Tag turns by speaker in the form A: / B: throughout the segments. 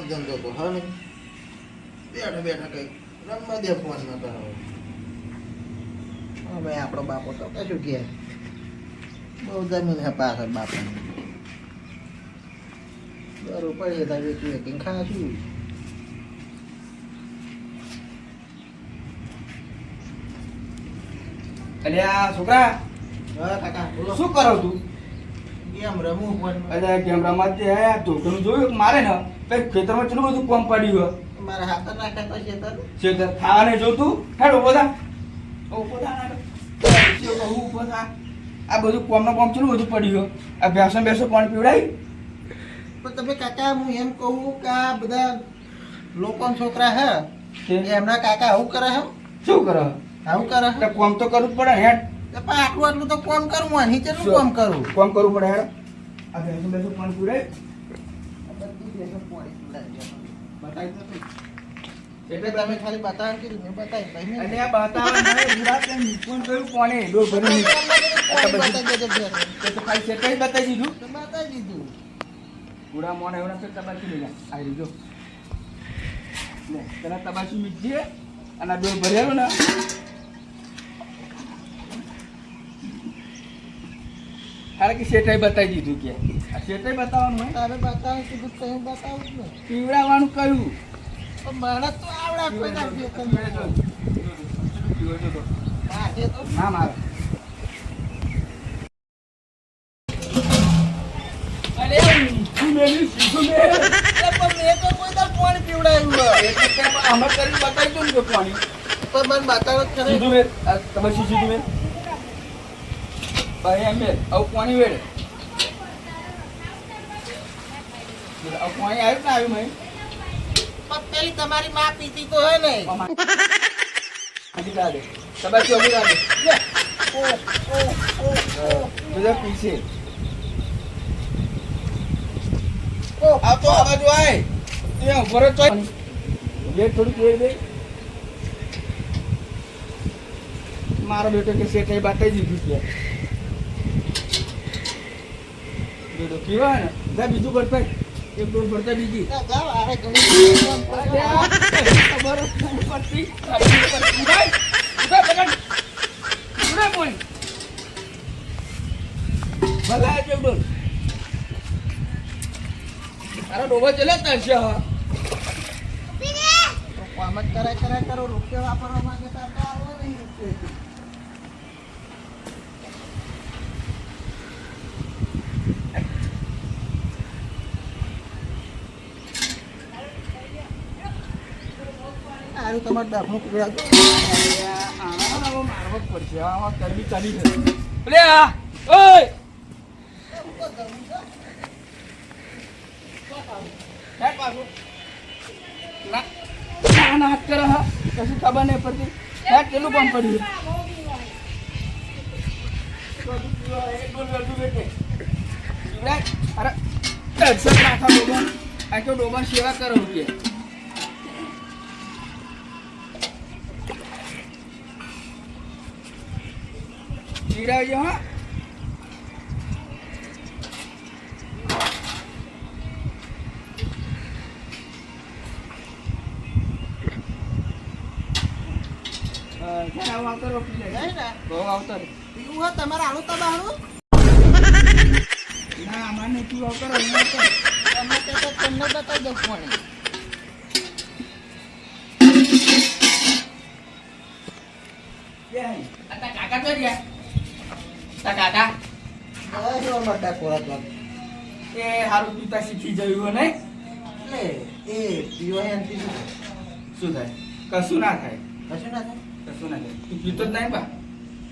A: કોણ ધંધો તો હા ને? બેઠા બેઠા કઈ રમવા દે ફોનમાં કરો હવે. આપણો બાપો તો કશું કે બહુ જમીન હે પાછળ બાપાની. બરોબર પડીએ તા વેચી વેચીને ખાશું.
B: અલે આ છોકરા?
A: હા કાકા બોલો.
B: શું કરો તું?
A: ગેમ રમું પણ
B: અરે કેમેરામાં તે આ ધોકનું જોયું કે મારે ને? કઈ ખેતરમાં કેટલું બધું કોમ પડ્યું હે
A: મારા હાથ નાખ્યા તો ખેતર તારું
B: છે તે. ખાવાને જોતું હેડ ઊભો થા. ઊભો થા ના ઊભો થા. આ બધું કોમનો કોમ કેટલું બધું પડ્યું આ ભેંસો બેસો પાણી પીવડાય
A: પણ તમે કાકા હું એમ કહું કે આ બધા લોકો છોકરા હે
B: તે
A: એમના કાકા આવું કરે હે?
B: શું કરે?
A: આવું કરે હે?
B: કોમ તો કરવું જ પડે હેડ.
A: તો પણ આટલું આટલું તો કોમ કરું હું અહીં કેટલું
B: શું?
A: કોમ કરું?
B: કોમ કરવું પડે હેડ. આ ભેંસો બેસો તો તું.
A: એટલે તમે ખાલી બતાવો કે મેં
B: અને આ કોણે? ભરી. તો ખાલી દીધું?
A: બતાવી દીધું.
B: પૂરા મોને એવડા તો તબાસી લઈ આ રીજો લે તને મીઠી અને ભરેલો ભરેલું ને. હારે કે સેટાઈ બતાવી દીધું કે? આ સેટાઈ બતાવવાનું
A: તારે બતાવું કીધું તો હું બતાવું જ ને.
B: પીવડાવવાનું કયું?
A: પણ મને તો આવડા કોઈ ના તો.
B: ના મારે. તમે સીધું મેં? એમ આવું પાણી આવું પાણી આવ્યું ને આવ્યું મેં
A: પેલી તમારી માં પીતી તો હે ને.
B: લાગે. બધા ત્યાં ઊભો રહો જે થોડુંક વેર દે. મારો બેટો કે શેઠાઈ બાતાઈ દીધું કે બેટો પીવા ને જા બીજું કરતા એક ડોલ ભરતા બીજી
A: ના, જાઓ, આરે ઘણી કામ કરો.
B: ખબર જ નહીં પડતી. ઉડાય, ઉડાય, પકડ. ઉડાય બોલ. ભલા આ જેવડો. તારો ડોબો ચલે તરશે હવે.
A: તો કામ જ કરે રૂપિયા વાપરવા માંગે તો આ તો આવવા નહીં રૂપિયા. તમારે દાખલું
B: હવે મારવો પડશે. આમાં ચરબી ચાલી. શિવરાજ, અરે, કરો શિવરાજ હા અ, ક્યારે આવું આવતો રહો, પી લે.
A: જાય ને?
B: બહુ આવતો રહે.
A: પીવું હા તમારે આલુ તો બહારું?
B: ના અમારે નહીં આવતો.
A: તમે તમને બતાવી
B: કાકા તો રહ્યા. તારા કાકા
A: કોરા તો.
B: એ હારું પીતા શીખી જયું નહીં?
A: એટલે એ પીવા એનાથી
B: શું થાય? કશું ના થાય.
A: કશું ના થાય?
B: કશું ના થાય તું પીતો જ નહીં બા?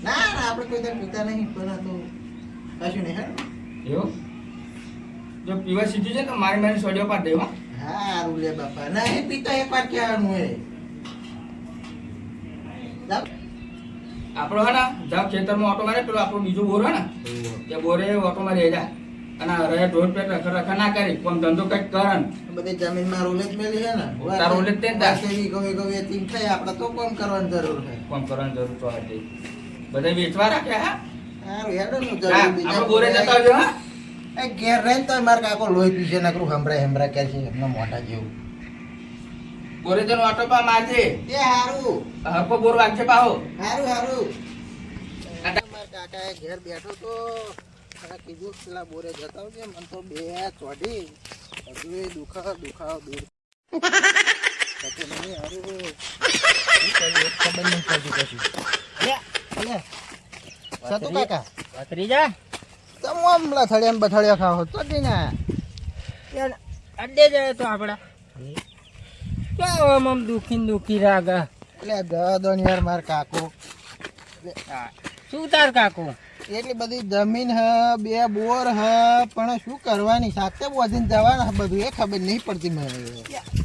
A: ના ના આપણે કોઈ દર પીતા નહીં પણ તો કશું નહીં હે
B: એવું? જો પીવા શીખી છે તો મારી મારી સોડિયો પાડ દેવા?
A: હારું લે બાપા. નહીં પીતા એક વાર કહેવાનું હોય.
B: આપણો હે ને જાવ ખેતરમાં ઓટો મારે પેલો આપણો બીજો બોર હે ને એ બોરે ઓટો મારી જાય અને રહે ઢોર પેટ રખ રખા ના કરી પણ ધંધો કંઈક કરન
A: બધી જમીનમાં રોલે જ મેલી છે ને?
B: તાર રોલે જ તે જ તાર.
A: પાસે વીઘો તીન થાય આપણે તો કોમ કરવાની જરૂર છે
B: કોમ કરવાની જરૂર તો હતી બધે વેચવા રાખ્યા હા?
A: હારું હેડો નું
B: હા, આપણે બોરે જતા આવજો હા?
A: એ ઘેર રહીને તો મારા કાકો લોહી પીશે નકરું હમરા હમરા કે છે એમના મોટા જેવું.
B: બોરે જન ઓટો પા મારજે.
A: એ હારું.
B: હરકો બોર વાગશે પાહો
A: હારું હારું. મારા કાકાએ ઘેર બેઠો તો કીધું પેલા બોરે જતા આવજે મને તો બે ચોઢી. હજુ એ દુખાવો દુખાવો દૂર. નહીં હારું. ખબર નહીં પડતી કશું. લે, લે. સતુ કાકા.
C: ભત્રીજા
A: તમે આમ લથડિયા બથડિયા ખાઓ તો જ ને.
C: અડે જાય તો આપડા. કેમ આમ આમ દુખી દુખી રાગ?
A: એટલે દો યાર માર કાકો.
C: શું તાર કાકો?
A: એટલી બધી જમીન હ બે બોર હ પણ શું કરવાની? સાથે બોધીને જવાના બધું એ ખબર નહીં પડતી મને.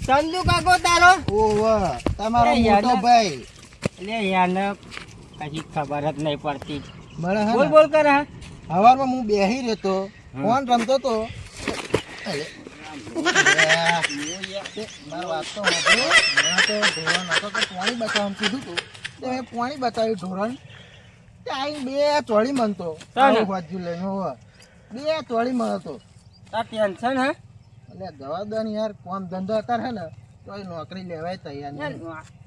C: ચંદુ કાકો તારો?
A: ઓહો તમારો મોટો ભાઈ.
C: એટલે યાને કશી ખબર જ નહીં પડતી.
A: હે
C: બોલ? બોલ કર
A: હવારમાં હું બેહી રહેતો ફોન રમતો. તે. મારી વાત તો. મેં તો ધોરણ હતો તો પાણી બતાવવાનું કીધું તું. તો મેં પાણી બચાવ્યું ધોરણ. ત્યાં બે ચોળી મનતો. બાજુ લઈને બે ચોળી મન હતો.
C: તાર ટેન્શન હે?
A: એટલે દવા ને યાર કોમ ધંધો અત્યારે હે ને તો નોકરી લેવાય તૈયાર નહીં.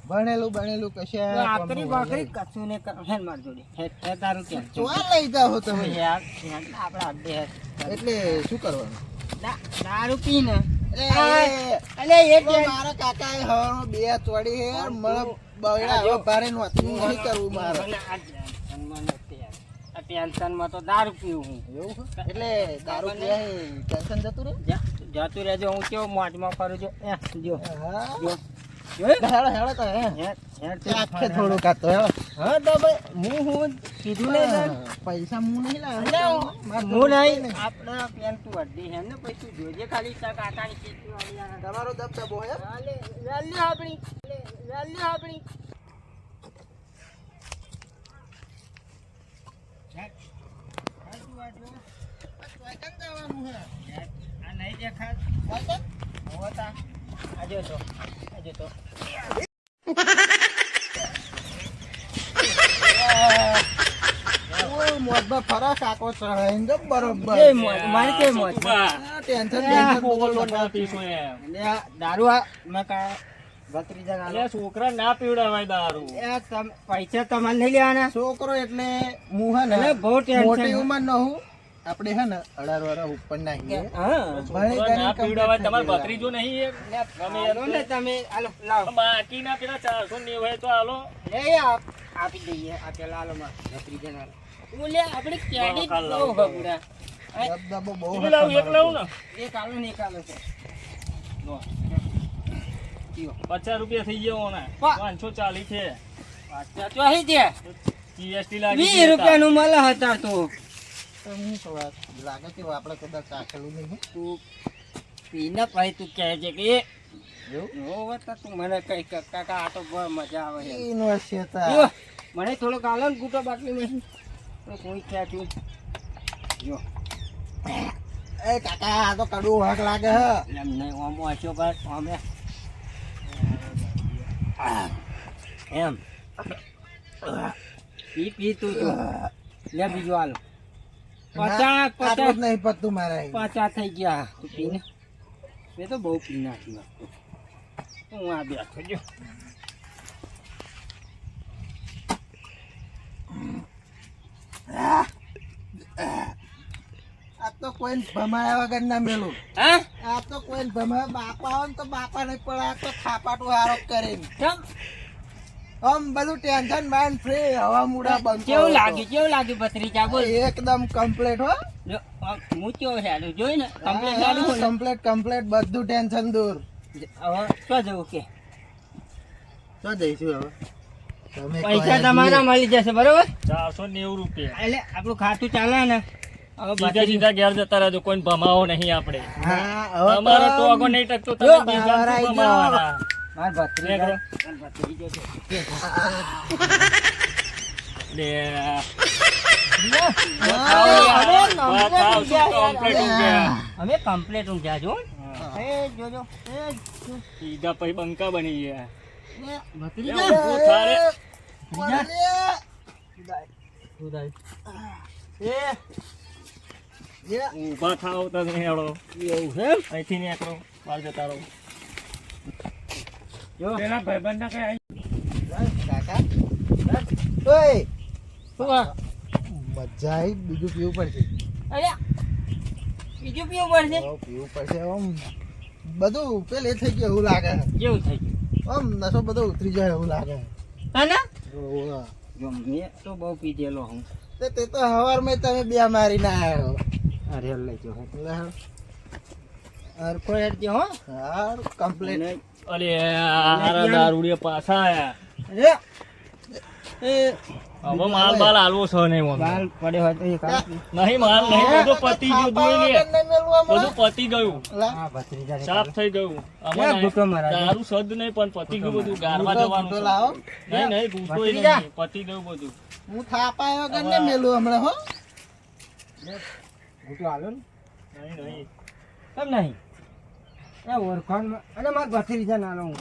A: ભણેલું ભણેલું કશે
C: આકરી વાકરી કશું ને હે માર જોડે. હે તારું કે?
A: ચોર લઈ જાઓ તમે.
C: યાર યાર આપડા
A: એટલે શું કરવાનું?
C: દારૂ પી
A: એ,
C: અલે એ
A: એ. મારા બે ચોળી હે મળે બગડા હવે ભારે નોતું નહીં કરવું મારે?
C: ટેન્શનમાં તો દારૂ પીવું હું?
A: એટલે દારૂ ટેન્શન જતું રહે?
C: જતું રહેજો હું કેવો કરું છું. જો.
A: હા.
C: જો?
A: હેડો હેડો તો હે
C: હે, હે,
A: તે આખે થોડું કાતો હેડો
C: હા તો ભાઈ હું હું કીધું ને
A: પૈસા હું નહીં
C: અલે હું હું નહીં. આપણા પેન તું અડધી હે ને પછી તું જોજે ખાલી કાકાની આ.
A: તમારો દબદબો હે?
C: વેલ્યુ આપણી વેલ્યુ આપણી. આ નહીં દેખાત. હોતા આજો તો આજો તો.
A: મોજમાં ફરા
C: એટલે આ દારૂ આ મેં કા ભત્રીજા
D: છોકરા ના પીવડાવાય દારૂ
C: પૈસા તમારે નહીં લેવાના
A: છોકરો એટલે હું હે
C: એટલે
A: ને
C: બહુ ટેન્શન
A: મોટી ઉંમર ન હું આપણે હે ને અઢાર વાળા ઉપર નાખીએ.
D: ના તમારે ભત્રીજો નહીં
C: ને તમે હાલો લાવો.
D: બાકીના પેલા ચારસો નેવું હોય તો હાલો.
C: લે આપ આપી દઈએ આ પેલા હાલો માં ભત્રીજા ના હું લે આપણે બહુ
D: લાવું.
A: ગયા. દબદબો બહુ
D: એક એક લાવું ને.
C: એક હાલો ને એક હાલો. છે
D: લો.
C: લ્યો.
D: પચાસ રૂપિયા થઈ ગયો ને પાંચસો ચાલીસ છે.
C: તો અહીં છે
D: જીએસટી લાગી
C: વીસ રૂપિયાનું મળે હતા તો.
A: હું લાગે કે આપણે કદાચ ચાખેલું નહીં
C: તું પીને પછી તું કહે છે કે
A: એવું?
C: તું મને કઈ કાકા આ તો બહુ મજા આવે
A: ઈનો
C: મને થોડો આલો ને ગુટો બાકી નહીં કોઈ ખેંચું જો.
A: એ કાકા આ તો કડવું વાક લાગે હે.
C: એમ નહીં ઓમ વાંચ્યો પર ઓમે. એમ. પી પી તું. લે બીજું હાલો. પચાસ પચાસ.
A: નહીં પતતું મારે.
C: પચાસ થઈ ગયા. પીને મેં તો બહુ પી નાખ્યું હું આ બેઠો જો.
A: આ તો કોઈને ભમાયા વગર ના મેલું. આ તો કોઈને ભમાયા. બાપા હોય ને તો બાપા નહીં પડે આ તો થાપાટું આરોપ કરીને આમ બધું ટેન્શન માઇન્ડ ફ્રી હવા મૂડા બંધ
C: કેવું લાગ્યું કેવું લાગ્યું ભત્રીજા બોલ.
A: એકદમ કમ્પ્લીટ હો.
C: હું કેવો હેડું જોઈ ને કમ્પ્લીટ હેડું
A: કમ્પ્લીટ કમ્પ્લીટ બધું ટેન્શન દૂર.
C: હવે શું જવું કે?
A: તો જઈશું હવે?
C: પૈસા તમારા મળી જશે બરોબર?
D: ચારસો નેવું રૂપિયા.
C: એટલે આપણું ખાતું ચાલે ને હવે
D: સીધા સીધા ઘેર જતા રહેજો કોઈ ભમાવો નહીં આપણે.
A: હા હવે
D: અમારો
A: તો
D: નહીં ટકતો તમે બીજા શું. ભમાવાના?
C: માર
D: ભત્રી.
C: માર છે.
D: લે. શું complete ઊંઘ્યા?
C: અમે કમ્પ્લેટ ઊંઘ્યા છો
D: હા.
C: એ જોજો એ
D: સીધા પછી બંકા બની ગયા થારે.
C: ભત્રીજા.
A: એ
D: ઊભા થાવ તો હેડો
C: એવું છે?
D: અહીંથી નીકળો બહાર જતા રહો
C: જો
D: પેલા ભાઈબંધ કઈ
A: કાકા ઓય
C: શું
A: મજા આવી બીજું પીવું પડશે
C: અરે બીજું પીવું પડશે
A: પીવું પડશે આમ બધું પેલે થઈ ગયું એવું લાગે
C: કેવું થઈ ગયું
A: આમ નશો બધો ઉતરી જાય એવું લાગે
C: હા. જો મેં તો બહુ પીધેલો હું
A: તે તે તો હવારમાં તમે બે મારીને આવ્યો
C: અરે લઈ જો
A: એટલે
C: હરખો હેડજો હો
A: હાર કમ્પ્લેટ
D: અરે હારા દારૂડિયા પાછા આયા.
C: અરે
D: હવે માલ બાલ આલવો છો નહીં
C: બાલ પડ્યો હોય તો.
D: નહીં માલ નહીં બધું પતી ગયું લે. બધું પતી ગયું. સાફ થઈ ગયું.
C: અમે
D: આમાં
C: ભૂકો મારા
D: દારૂ સદ નહીં પણ પતી ગયું બધું. ગારવા જવાનું નહીં નહીં ભૂકો
C: ભત્રીજા.
D: નહીં પતી ગયું બધું.
A: હું થાપાયો કે ને મેલું હમણાં હો.
C: ભૂકો આલો
D: નહીં નહીં.
C: કેમ નહીં? એ ઓળખાણમાં. અને માર ભત્રીજા નાનો હું.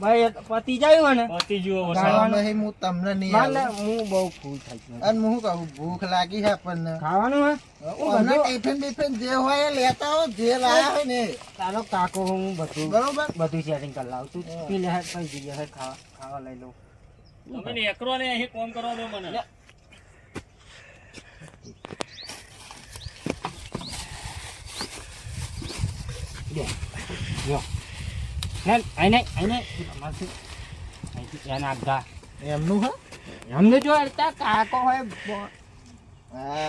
C: ભાઈ પતિ જાય ને?
D: પતી
A: હું તમને નહીં
C: માર હું બહુ ખુશ થઈ ગયો
A: અને હું કહું ભૂખ લાગી છે આપણને.
C: ખાવાનું હે?
A: અમને ટિફિન બિફિન જે હોય એ લેતા હો જે લાયા હોય ને
C: તારો કાકો હું બધું
A: બરોબર?
C: બધું સેટિંગ કરી લાવું તું પી લે જઈએ ખાવા ખાવા લઈ લઉં.
D: તમે નેકરો ને અહીં કોમ કરવા દો મને.
C: ને આઈને આઈને તમારથી અહીંથી ધ્યાન આપતા
A: એમનું હા
C: એમને જો અડતા કાકો હોય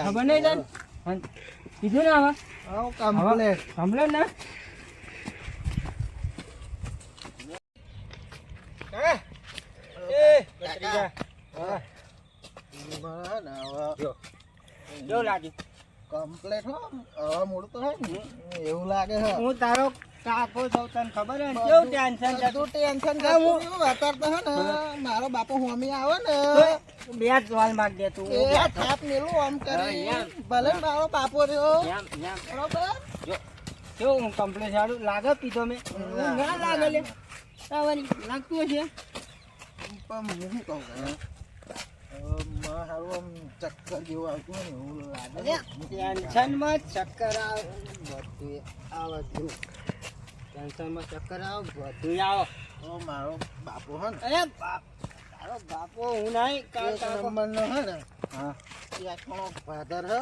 C: ખબર નહીં તને હં, કીધું ને હવે
A: કમ્પ્લેટ
C: કમ્પ્લેટ
A: ને કમ્પ્લેટ હો હવે તો હે ને એવું લાગે
C: હું તારો કાકો છું તને ખબર હે કેવું ટેન્શન છે?
A: તું ટેન્શન
C: હા, હું-
A: કરતું તો હે ને મારો બાપો હોમી આવે ને.
C: બે જ વાલ માર દે તું
A: એ થાપ મેલું આમ કરી. ભલે મારો બાપો રહ્યો. બરોબર?
C: જો. જો હું કમ્પ્લેટ સારું. લાગે પીધો મેં? ના લાગે લે. તાવરી લાગતું હશે?
A: પણ હું શું કહું ચક્કર જેવું આવતું ને એવું લાગે.
C: ટેન્શનમાં ચક્કર આવે બધું આવે બધું ટેન્શનમાં ચક્કર આવો બધું આવો.
A: ઓ મારો બાપો હે ને.
C: અરે બાપ તારો બાપો હું નહીં કાકા
A: નંબરનો હે ને.
C: હા.
A: એ આખો ફાધર હે.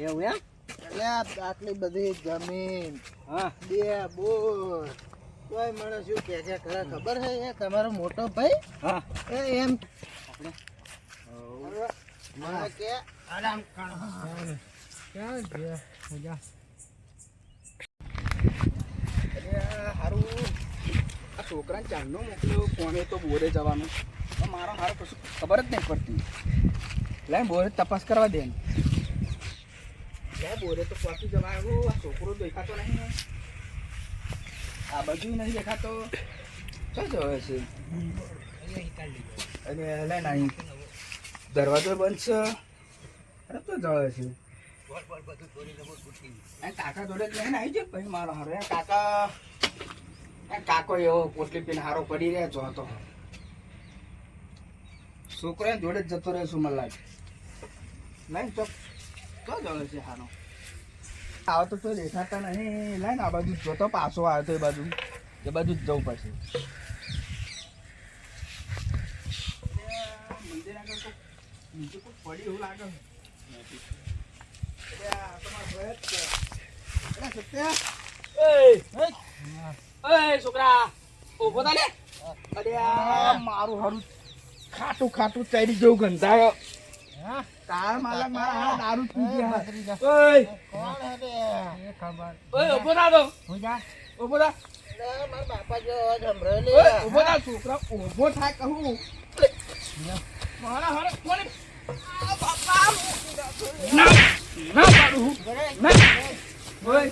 C: એવું એમ?
A: એટલે આટલી બધી જમીન
C: હા.
A: બે બોર કોઈ મને શું કે છે ખરા ખબર છે એ? તમારો મોટો ભાઈ?
C: હા.
A: એ એમ. મને કે
C: આરામ કરો. ક્યાં ગયા મજા
B: અરે હારું આ છોકરાને ચાંદનો મોકલ્યો કોને તો બોરે જવાનું. તો મારો મારો કશું ખબર જ નહીં પડતી. એટલે બોરે તપાસ કરવા દે. બોરે તો પહોંચી જવાનું આ છોકરો દેખાતો નહીં. આ બાજુ નહીં દેખાતો. શું જોવે છે? અને એટલે નહીં દરવાજો બંધ છે. અરે તો જવે છે? કાકા જોડે જ નહીં આવી જાય પછી મારો હારો. કાકા કાકો એવો પોટલી પીને હારો પડી રહ્યા છો તો. છોકરો જોડે જ જતો રહેશું મને લાગે લાઈન ચોક કયો જવે છે હારો. આવો તો કોઈ દેખાતા નહીં. લાઈન આ બાજુ જોતો પાછો આવ્યો તો એ બાજુ. એ બાજુ જ જવું પડશે. મંદિર આગળ કોક બીજું કોક પડ્યું એવું લાગે સત્યા. છોકરા ઊભો થા લે. અરે આ મારું હારું ખાટું ખાટું ચડી જેવું ગંધાયો.
C: હા?
B: તાર માલક મારા હારા દારૂ પી ગયા. ઓય.
A: કોણ હે રે
C: ખબર.
B: ઓય ઊભો થા તો.
C: હું જા
B: ઊભો થા.
A: મારા બાપા જો જમરેલી
B: ઓય ઊભો થા છોકરા ઊભો થાય કહું. મારા હારા કોણ? બાપા ના ના પાડું હું. ના. ઓય.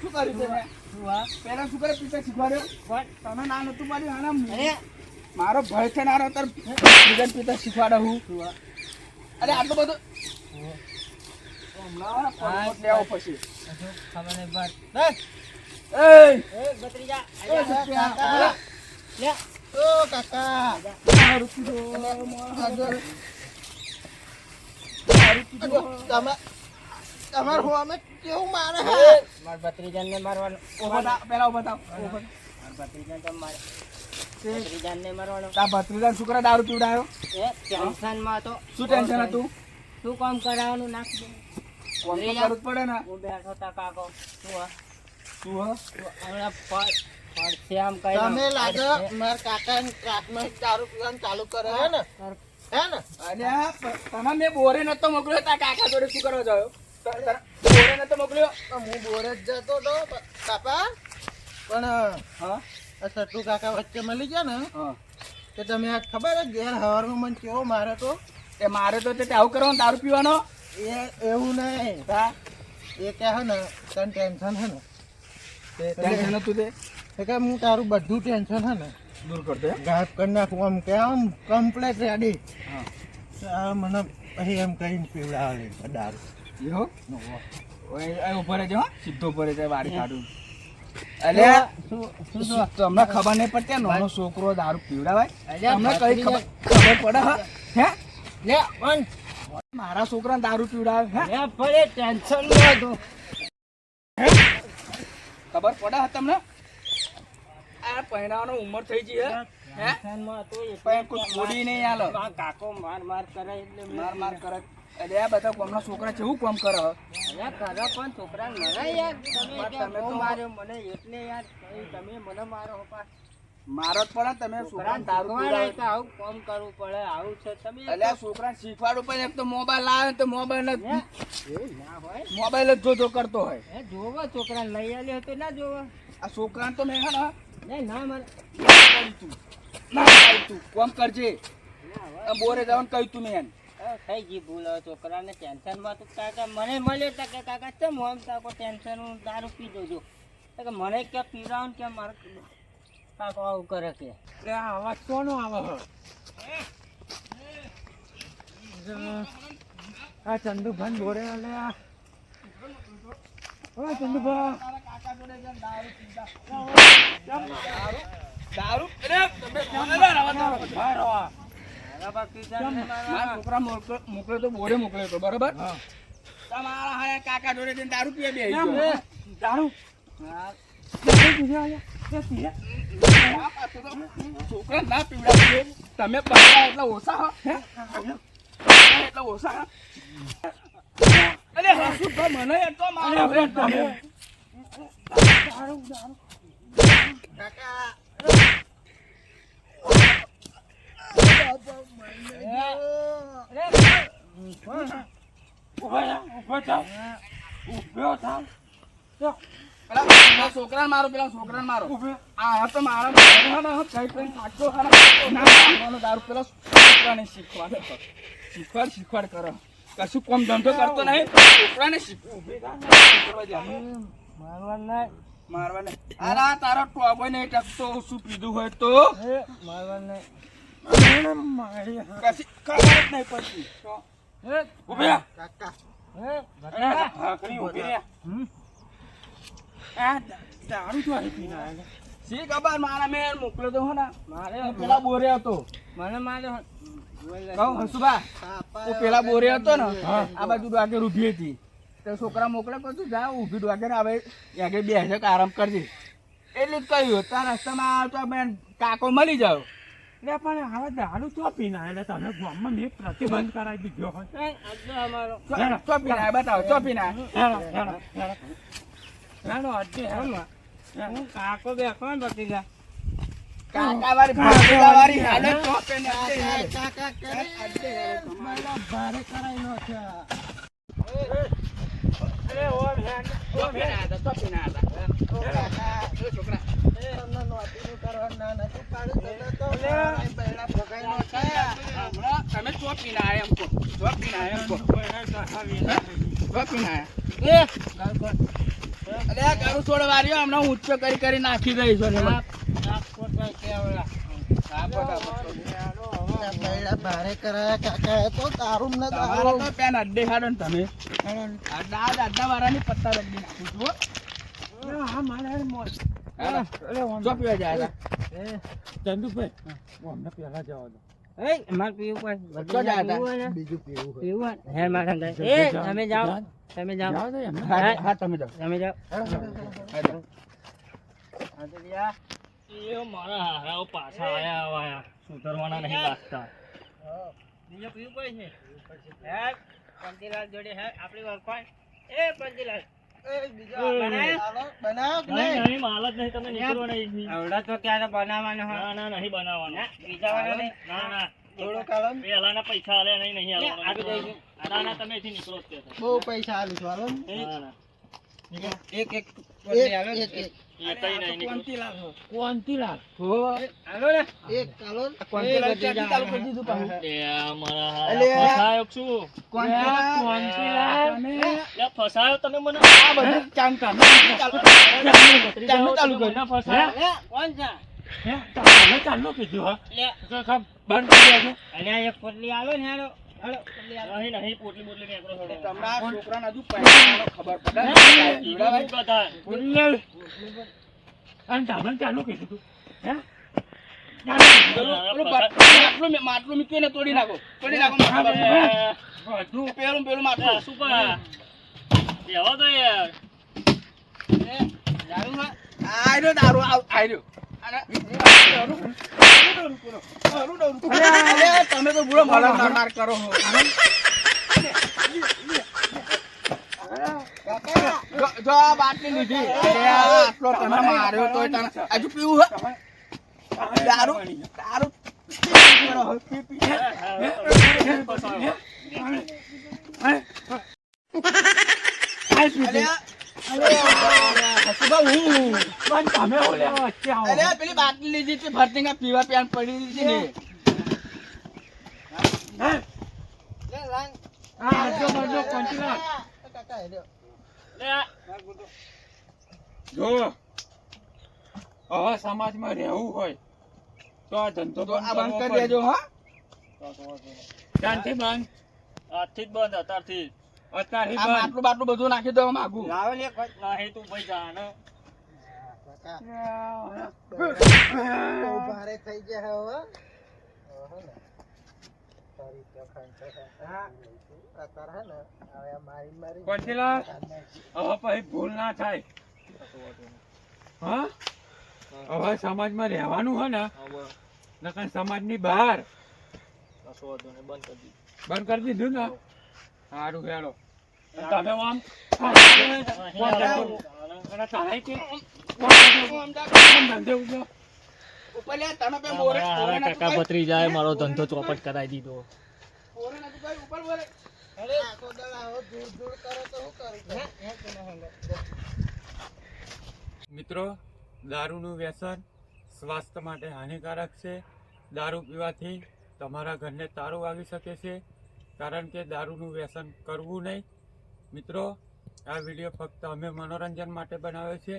B: શું કર્યું તમે? પેલા શું કરે? પીતા શીખવાડ્યો. તમે ના નતું પાડ્યું આના મારો ભય છે નારો તાર બીજાને પિતા શીખવાડે હું. અરે આટલું બધું લેવો પછી.
C: ખબર નહીં બસ.
A: તમે તમારે અમે કેવું મારે? હે
C: મારા ભત્રીજાને મારવાનો.
B: થા પેલા ઊભો થા.
C: મારા ભત્રીજાને તો મારે ભત્રીજાને મારવાનો.
B: તા ભત્રીજાને શું દારૂ પીવડાયો?
C: એ ટેન્શનમાં તો
B: શું ટેન્શન હતું?
C: શું કામ કરાવવાનું નાખ દે.
B: કોમ તો કરવું પડે ને.
C: હું બેઠો તા કાકો. શું હા?
B: શું હા?
C: હમણાં કઈ
A: તમે લાગે મારા કાકા ટ્રાકમાં દારૂ પીવાનું ચાલુ કરે હે ને? હે ને?
B: પ- તને મેં બોરે નતો મોકલ્યો તા કાકા જોડે શું કરવા જાયો? બોરે નતો મોકલ્યો.
A: તો હું બોરે જ જતો તો કાપા પણ
B: હા?
A: સટ્ટુ કાકા વચ્ચે મળી ગયા ને કે તમે આ ખબર ઘેર હવારમાં મને કેવો મારે તો?
B: એ મારે તો તે આવું કરવાનું દારૂ પીવાનો?
A: એ એવું નહીં
B: હા
A: એ કે હે ને તને ટેન્શન હે ને?
B: ટેન્શન હતું તે?
A: કે હું તારું બધું ટેન્શન હે ને
B: દૂર કરતો
A: ગાયબ કરી નાખું આમ કે આમ કમ્પ્લેટ રેડી
B: હા.
A: મને પછી એમ કહીને પીવડાવે દારૂ.
B: યો ઓય ઊભો રહેજો સીધો ઊભો રહેજો વાડી કાઢું. અલ્યા શું તમને ખબર નહીં પડતી નાનો છોકરો દારૂ પીવડાવાય? તમને કઈ ખબર પડે હે?
C: લે પણ
B: મારા છોકરાને દારૂ પીવડાવે હે?
C: પડે ટેન્શનમાં તો.
B: ખબર પડે હા તમને? આ પહેરાવાનો ઉંમર થઈ ગઈ હે?
C: ટેન્શનમાં તો એ
B: પણ કોઈ છોડી નહીં આલો.
C: કાકો માર માર કરે એટલે
B: માર માર કરે. અરે આ બધા ગામના છોકરા કેવું કામ કરે?
C: અરે કરો પણ છોકરાને મરાય યાર. તમે
B: તમે તો-
C: માર્યો મને એટલે યાર. તમે મને મારો પા
B: મારો જ પડે તમે છોકરા
C: શીખવાડે કે આવું કામ કરવું પડે આવું છે. તમે
B: એટલે છોકરા છોકરાને શીખવાડવું પડે એક તો મોબાઈલ લાવે તો મોબાઈલ જ
C: હે? ના હોય.
B: મોબાઈલ જ જોજો કરતો હોય.
C: જોવો છોકરાને લઈ આવ્યો તો ના જોવો.
B: આ છોકરાને તો મેં હે ને
C: મને
B: ના તું. કોમ કરજે. બોરે જવાનું કહ્યું તું મેં
C: થઈ ગઈ ભૂલ હવે છોકરાને ટેન્શનમાં તો કાકા મને મળ્યો તા કે કાકા ચમ આમ તાકો ટેન્શન હું દારૂ પી તો કે મને કે પીવડાવું કે મારે કાકો આવું કરે કે.
D: એટલે આ અવાજ કોનો આવે આ ચંદુભાઈ બોરે આલે આ. ઓ ચંદુભા
B: દારૂ? પીધા દારૂ દારૂ અરે તમે કોને દારૂ?
C: ભાઈ જાને
B: મારા
C: મારા
B: છોકરા મોકલ્યો તો બોરે મોકલે તો બરોબર? તમારા હાયા કાકા જોડે જઈને દારૂ પીએ બે
D: દારૂ?
B: તો છોકરા ના પીવડાવજો તમે પૈસા એટલા ઓછા હો? એટલા ઓછા અરે હસુભા મને એ તો મારો
D: તમે
A: કાકા.
B: છોકરાને મારો પેલા છોકરાને મારો આ તો મારા દારૂ પેલા છોકરાને શીખવાડ શીખવાડ શીખવાડ કરો કશું કોમ ધંધો કરતો નહીં. છોકરાને શીખવાડ
C: મારવા નહીં.
B: મારવા તારો ટોબો નહીં ટકતો શું પીધું હોય તો?
C: મારવા નહીં.
B: કશી ખબર મોકલ્યો તો હો ને
C: મારે
B: પેલા બોરે હતો
C: મને મારે
B: કહું હસુભા હું પેલા બોરે હતો ને આ બાજુ વાગે ઊભી હતી તો છોકરા મોકલે પછી જા ઊભી ડોગેર આવે આગળ બે હજાર આરામ કરજે એટલે જ કહ્યું તારા રસ્તામાં આવતો કાકો મળી જાવ
D: લે પણ હવે દારૂ તો પીના. એટલે તમે ગામમાં મેં પ્રતિબંધ કરાવી દીધો હોય
C: આજે અમારો
B: ચોપી ના બતાવો ચોપી પીના
D: હેલો, હેલો, હેલો. કાકો બે
C: કોણ કાકો ને ભત્રીજા
B: કાકા વાળી ભાગીદાર વાળી હાલત ચોપે ને અડે હાલે.
A: કાકા મારા ભારે કરાઈ નો છે
B: અરે ના હતા, ચોપી ના હતા.
A: કાકા
B: એ છોકરા
A: તમને નોટીનું કરવા ના નથી પાડ્યું તમે તો પીના
B: હમણાં તમે? ચોપી ના આયા એમ કહો ચોપી ના એમ કહો ચોપી ના આયા અરે ગારું છોડ વાર્યો હમણાં ઊંચો કરી કરી નાખી દઈશ અને
A: ભારે કરાયા કાકા તો તારું ને દારૂ
B: પેન અડ્ડે ને તમે દાદા અડ્ડા વાળાની પત્તા રગડી નાખું છું
D: મારે
E: હારાઓ પાછા આયા આયા. સુધરવાના નહીં લાગતા.
C: બીજું પીવું પડે છે. હે પંચીલાલ જોડે હે આપણી ઓળખાણ એ પંચીલાલ.
A: એ બીજા બનાવો બનાવો કે
E: નહીં
A: નહીં?
E: નહીં માલ જ નહીં તમે નીકળો નહીં.
C: આવડા તો ક્યારે બનાવવાનો હોય?
E: ના ના નહીં બનાવવાનું.
C: બીજા વાળા નહીં.
E: ના ના.
A: થોડો કાળો ને.
E: પહેલાના પૈસા આલ્યા નહીં નહીં
C: લે, આપી
E: આલવાના.
C: દઈશું.
E: ના ના તમે અહીંથી નીકળો જ તે તો.
A: બહુ પૈસા આલું છું
C: એક એક
A: એક.
D: કોંતીલાલ.
C: હાલો ને.
A: એક
B: ચાલુ કરી દીધું પાછું.
E: એ ફસાયો છું.
B: તમે?
E: લે, ફસાયો તમે મને?
B: આ બધું ચાલુ ચાલુ ચાલુ ચાલુ ચાલુ
E: તમે ફસાયો?
C: કોણ છે?
D: હે? તમે ચાલુ કીધું હા?
C: લે.
D: તો ખા બંધ કરી દેજો.
C: અને એક પટલી આલો ને હાલો
B: માટલું મૂક્યું ને તોડી નાખો તોડી નાખો પેલું પેલું માટલું
E: શું પણ?
C: દારૂ માં
B: દારૂ આવ- તમે તો બુરો માર કરો. જો- આ બાટલી લીધી આટલો તમે માર્યો તને હજુ પીવું દારૂ દારૂ પી પી. અરે, પેલી બાટલી
D: રહેવું હોય તો આ ધંધો
B: બંધ કરી દેજો હા
D: બંધ.
E: આજથી જ બંધ અત્યારથી
D: અત્યારે
B: આ બાટલું બધું નાખી દો માગું
C: લાવો લે
E: નહીં તું ભાઈ જા ને
A: કાકા, બહુ ભારે થઈ ગયા હવે
D: ભૂલ ના થાય. હા? હવે સમાજમાં રહેવાનું હે ને નકર સમાજની બહાર. બંધ કરી દીધું ને? સારું હેડો તમે આમ
E: કાકા પતરી જાય મારો ધંધો ચોપટ કરાવી દીધો?
D: મિત્રો દારૂનું વ્યસન સ્વાસ્થ્ય માટે હાનિકારક છે દારૂ પીવાથી તમારા ઘરને તારું આવી શકે છે કારણ કે દારૂનું વ્યસન કરવું નહીં. મિત્રો આ વીડિયો ફક્ત અમે મનોરંજન માટે બનાવ્યો છે.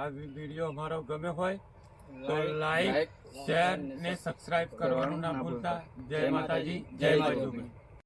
D: આ વીડિયો અમારો ગમે હોય તો લાઈક શેર ને સબસ્ક્રાઇબ કરવાનું ના ભૂલતા. જય માતાજી જય માતાજી.